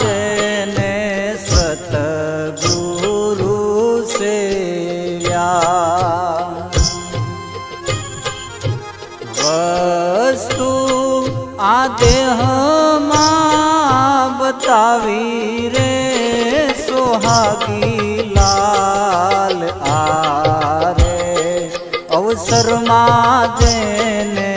જેને સતગુરુ સેવ્યા. વસ્તુ આ બતાવી રે સોહાગી લાલ આરે. અવસરમાં જેને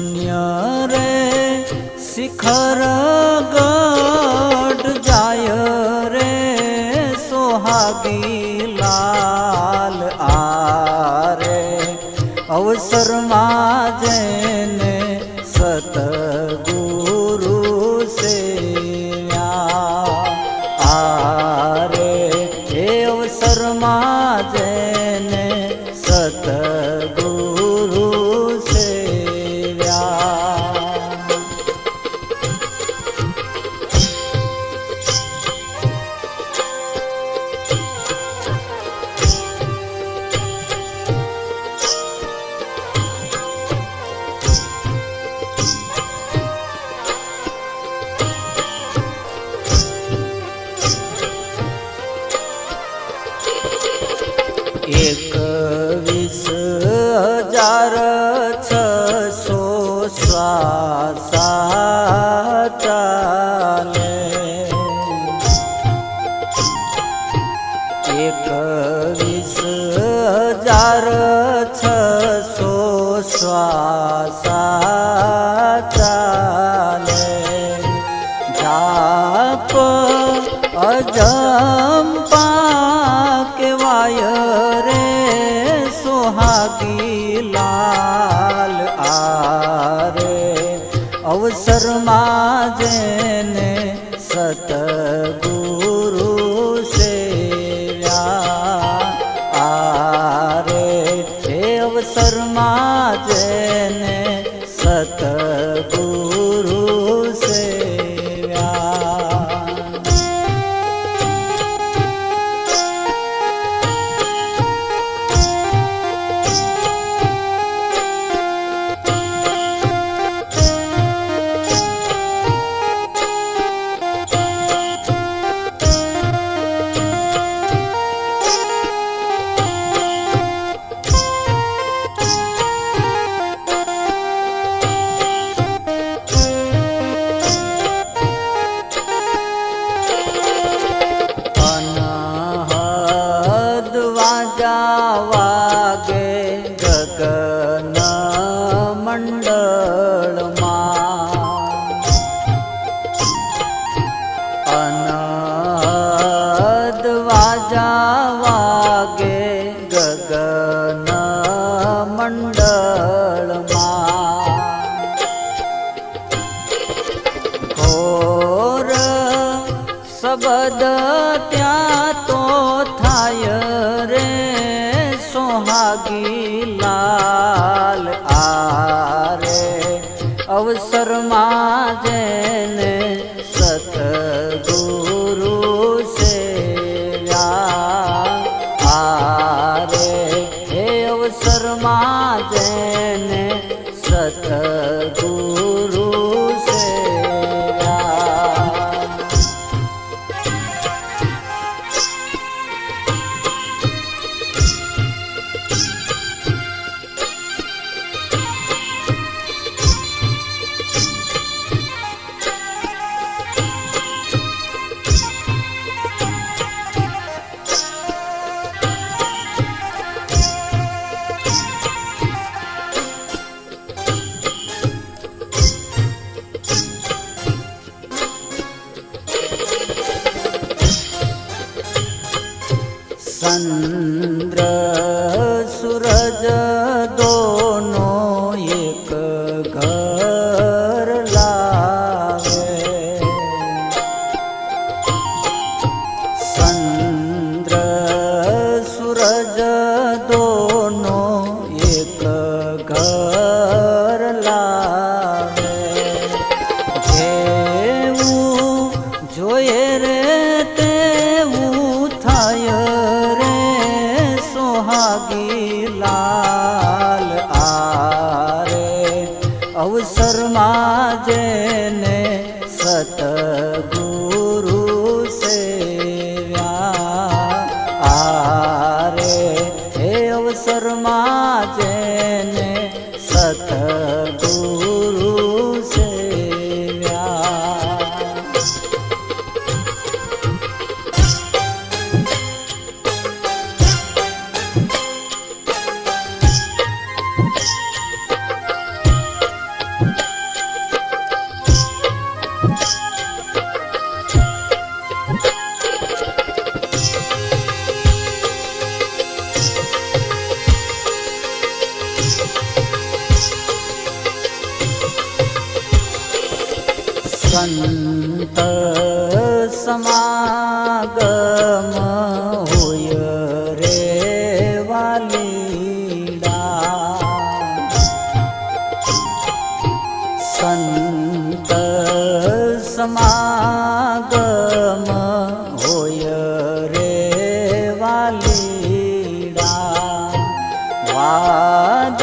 શૂન્ય રે શિખર ગઢ ચાલે. જાપ અજંપા કેવાય રે સુહાગી લાલ આરે. અવસરમાં જેને સતગુરુ શબદ ત્યાં તો થાય રે સોહાગી લાલ આરે. અવસરમાં જેને 关 જેને સતગુરુ સમાગમ હોય રે વાલીડા સંત સમાગમ હોય રે વાલીડા વાદ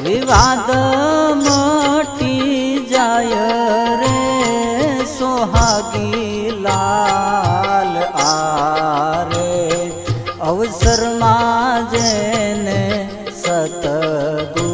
વિવાદ तगो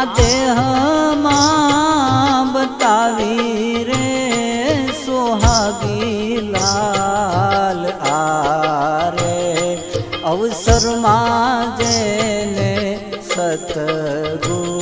આ દેહમાં બતાવી રે સોહાગી લાલ આ રે અવસરમાં જેને સતગુરુ